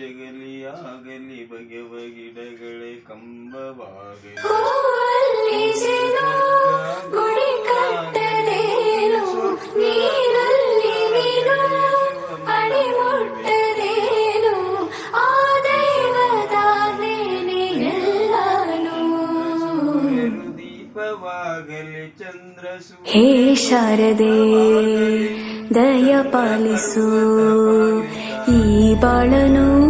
ಜಗಲಿ ಆಗಲಿ ಬಗೆವ ಗಿಡಗಳೇ ಕಂಬವಾಗಲಿ ಹೇ ಶಾರದೆ ದಯ ಪಾಲಿಸು ಈ ಬಾಳನು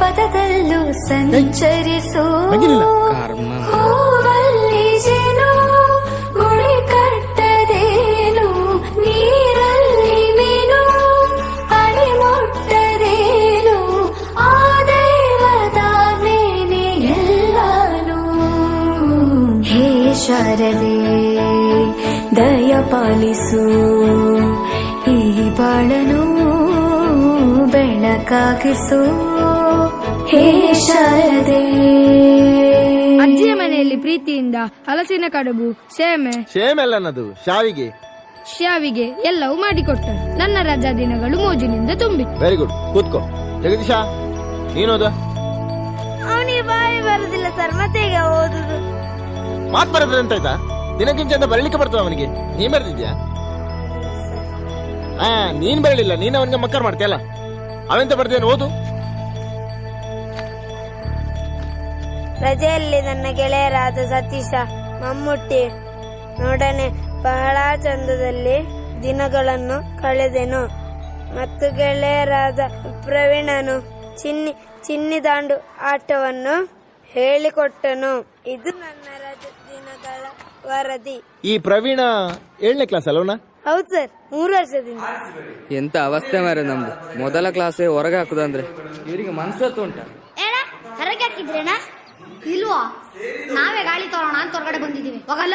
ಪದದಲ್ಲೂ ಸಂಚರಿಸು. ಹೂವಲ್ಲಿ ಜೇನು ಗುಳಿ ಕಟ್ಟದೇನು ನೀರಲ್ಲಿ ಮೀನು ಅಣಿ ಮುಟ್ಟದೇನು ಆ ದೈವದಾನೇನೆ ಎಲ್ಲಾನು. ಹೇ ಶಾರದೆ ದಯ ಪಾಲಿಸು ಈ ಬಾಳನು. ಬೆಳಕಾಗಿಸು ಹೇ ಶಾರದೆ. ಅಜ್ಜಿಯ ಮನೆಯಲ್ಲಿ ಪ್ರೀತಿಯಿಂದ ಹಲಸಿನ ಕಡುಬು ಸೇಮೆ ಶೇಮೆಲ್ಲನದು ಶಾವಿಗೆ. ಶಾವಿಗೆ ಎಲ್ಲವೂ ಮಾಡಿಕೊಟ್ಟರು. ನನ್ನ ರಜಾ ದಿನಗಳು ಮೋಜಿನಿಂದ ತುಂಬಿ. ವೆರಿ ಗುಡ್ ಕೂತ್ಕೋ. ಜಗದೀಶ ನೀನೋದ ಅವನಿಗೆ ಬಾಯಿ ಬರುದಿಲ್ಲ ಸರ್ ಮತ್ತೆ ಈಗ ಓದುದು? ಮಾತ್ ಬರದ್ರೆ ಅಂತ ಆಯ್ತಾ? ದಿನಕ್ಕಿಂತ ಅಂತ ಬರಲಿಕ್ಕೆ ಬರ್ತದ ಅವನಿಗೆ? ನೀನ್ ಬರ್ತಿದ್ಯಾ ಹಾ ನೀನ್ ಬರಲಿಲ್ಲ. ನೀನ್ ಅವನಿಗೆ ಮಕ್ಕರ್ ಮಾಡ್ತೀಯಲ್ಲ ಅವೆಂತ ಬರ್ದೇನು ಓದು? ರಜೆಯಲ್ಲಿ ನನ್ನ ಗೆಳೆಯರಾದ ಸತೀಶ ಮಮ್ಮುಟ್ಟಿ ನೋಡನೆ ಬಹಳ ಚಂದದಲ್ಲಿ ದಿನಗಳನ್ನು ಕಳೆದೆನು. ಮತ್ತು ಗೆಳೆಯರಾದ ಪ್ರವೀಣನು ಚಿನ್ನಿ ಚಿನ್ನಿ ದಾಂಡು ಆಟವನ್ನು ಹೇಳಿಕೊಟ್ಟನು. ಇದು ನನ್ನ ರಜ ದಿನಗಳ ವರದಿ. ಈ ಪ್ರವೀಣ ಏಳನೇ ಕ್ಲಾಸ್ ಅಲ್ವನ ಹೌದು ಸರ್ ಮೂರು ವರ್ಷದಿಂದ. ಎಂತ ಅವಸ್ಥೆ ಮಾರೆ ನಮ್ದು. ಮೊದಲ ಕ್ಲಾಸ್ ಹೊರಗೆ ಹಾಕುದಂದ್ರೆ ಇವರಿಗೆ ಮನ್ಸತ್ತು ಉಂಟ. ಏನ ಹೊರಗೆ ಹಾಕಿದ್ರೇನಾ? ಇಲ್ವಾ? ನಾವೇ ಗಾಳಿ ತೋರೋಣ ಅಂತ ಹೊರಗಡೆ ಬಂದಿದ್ದೀವಿ. ಹೋಗಲ್ಲ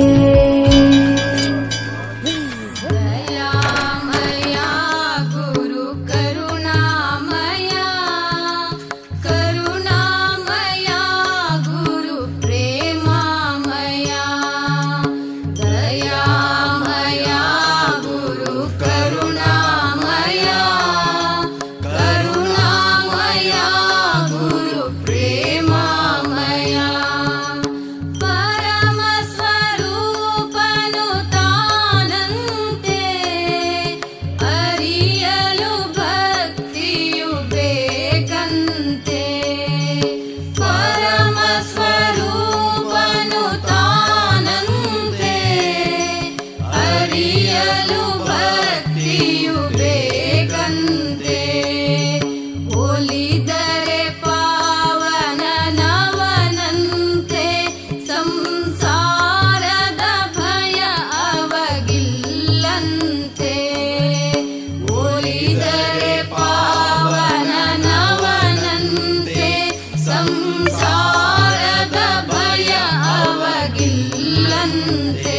Sunday.